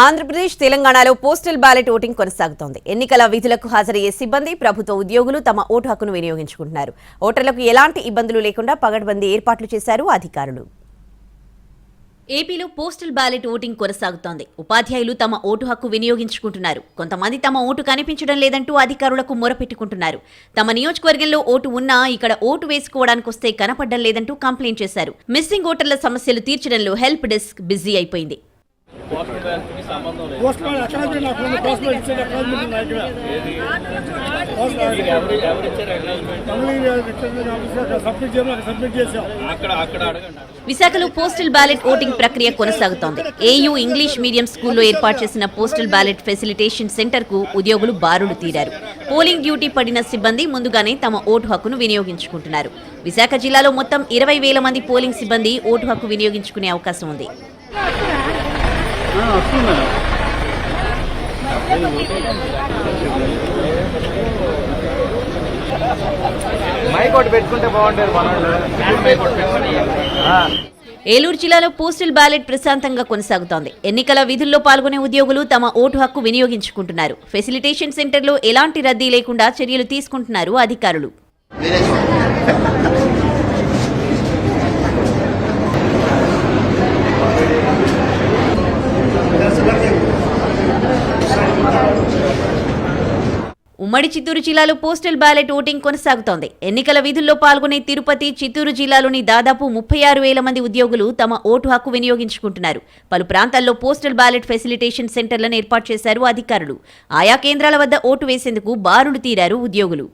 ఆంధ్రప్రదేశ్ తెలంగాణలో postal ballot voting కొనసాగుతోంది. ఎన్నికల విధులకు హాజరయ్యే సిబ్బంది ప్రభుత్వ ఉద్యోగులు తమ ఓటు హక్కును వినియోగించుకుంటున్నారు. ఓటర్లకు ఎలాంటి ఇబ్బందులు లేకుండా పగడ్బందీ ఏర్పాట్లు చేశారు అధికారులు. ఏపీలో పోస్టల్ బ్యాలెట్ ఓటింగ్ కొనసాగుతోంది. ఉపాధ్యాయులు తమ ఓటు హక్కు వినియోగించుకుంటున్నారు. కొంతమంది తమ ఓటు కనిపించడం లేదంటూ అధికారులకు మొరపెట్టుకుంటున్నారు. తమ నియోజకవర్గంలో ఓటు ఉన్నా ఇక్కడ ఓటు వేసుకోవడానికి వస్తే కనపడడం లేదంటూ కంప్లైంట్ చేశారు. మిస్సింగ్ ఓటర్ల సమస్యలు తీర్చడంలో హెల్ప్ డెస్క్ బిజీ అయిపోయింది. పోస్ట్ మ్యాన్ ఎక్కడ ఉంది నాకు పోస్ట్ మ్యాన్ ఇచ్చాడు ఎక్కడ ఉంది నా దగ్గర పోస్ట్ మ్యాన్ సబ్మిట్ చేయడం సబ్మిట్ అక్కడ అక్కడ అడగండి విశాఖలో పోస్టల్ బ్యాలెట్ ఓటింగ్ ప్రక్రియ కొనసాగుతోంది. ఏయూ ఇంగ్లీష్ మీడియం స్కూల్లో ఏర్పాటు చేసిన పోస్టల్ బ్యాలెట్ ఫెసిలిటేషన్ సెంటర్కు ఉద్యోగులు బారులు తీరారు. పోలింగ్ డ్యూటీ పడిన సిబ్బంది ముందుగానే తమ ఓటు హక్కును వినియోగించుకుంటున్నారు. విశాఖ జిల్లాలో మొత్తం ఇరవై వేల మంది పోలింగ్ సిబ్బంది ఓటు హక్కు వినియోగించుకునే అవకాశం ఉంది. మైక్ ఒకటి పెట్టుకుంటే బాగుంటుంది మనోళ్ళు. ఆ. ఏలూరు జిల్లాలో పోస్టల్ బ్యాలెట్ ప్రశాంతంగా కొనసాగుతోంది. ఎన్నికల విధుల్లో పాల్గొనే ఉద్యోగులు తమ ఓటు హక్కు వినియోగించుకుంటున్నారు. ఫెసిలిటేషన్ సెంటర్లో ఎలాంటి రద్దీ లేకుండా చర్యలు తీసుకుంటున్నారు అధికారులు. ఉమ్మడి చిత్తూరు జిల్లాలో పోస్టల్ బ్యాలెట్ ఓటింగ్ కొనసాగుతోంది. ఎన్నికల విధుల్లో పాల్గొనే తిరుపతి చిత్తూరు జిల్లాలోని దాదాపు ముప్పై ఆరు వేల మంది ఉద్యోగులు తమ ఓటు హక్కు వినియోగించుకుంటున్నారు. పలు ప్రాంతాల్లో పోస్టల్ బ్యాలెట్ ఫెసిలిటేషన్ సెంటర్లను ఏర్పాటు చేశారు అధికారులు. ఆయా కేంద్రాల వద్ద ఓటు వేసేందుకు బారులు తీరారు ఉద్యోగులు.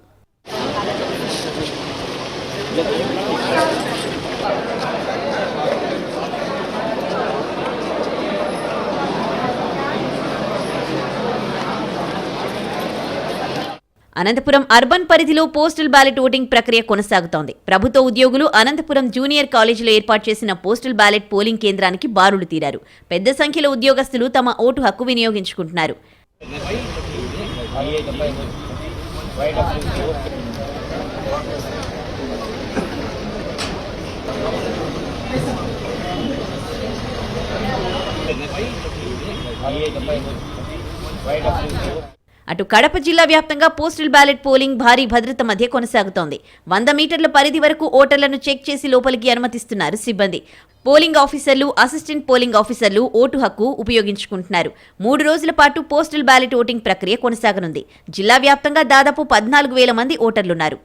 అనంతపురం అర్బన్ పరిధిలో పోస్టల్ బ్యాలెట్ ఓటింగ్ ప్రక్రియ కొనసాగుతోంది. ప్రభుత్వ ఉద్యోగులు అనంతపురం జూనియర్ కాలేజీలో ఏర్పాటు చేసిన పోస్టల్ బ్యాలెట్ పోలింగ్ కేంద్రానికి బారులు తీరారు. పెద్ద సంఖ్యలో ఉద్యోగస్తులు తమ ఓటు హక్కు వినియోగించుకుంటున్నారు. అటు కడప జిల్లా వ్యాప్తంగా పోస్టల్ బ్యాలెట్ పోలింగ్ భారీ భద్రత మధ్య కొనసాగుతోంది. వంద మీటర్ల పరిధి వరకు ఓటర్లను చెక్ చేసి లోపలికి అనుమతిస్తున్నారు సిబ్బంది. పోలింగ్ ఆఫీసర్లు అసిస్టెంట్ పోలింగ్ ఆఫీసర్లు ఓటు హక్కు ఉపయోగించుకుంటున్నారు. మూడు రోజుల పాటు పోస్టల్ బ్యాలెట్ ఓటింగ్ ప్రక్రియ కొనసాగనుంది. జిల్లా వ్యాప్తంగా దాదాపు పద్నాలుగు వేల మంది ఓటర్లున్నారు.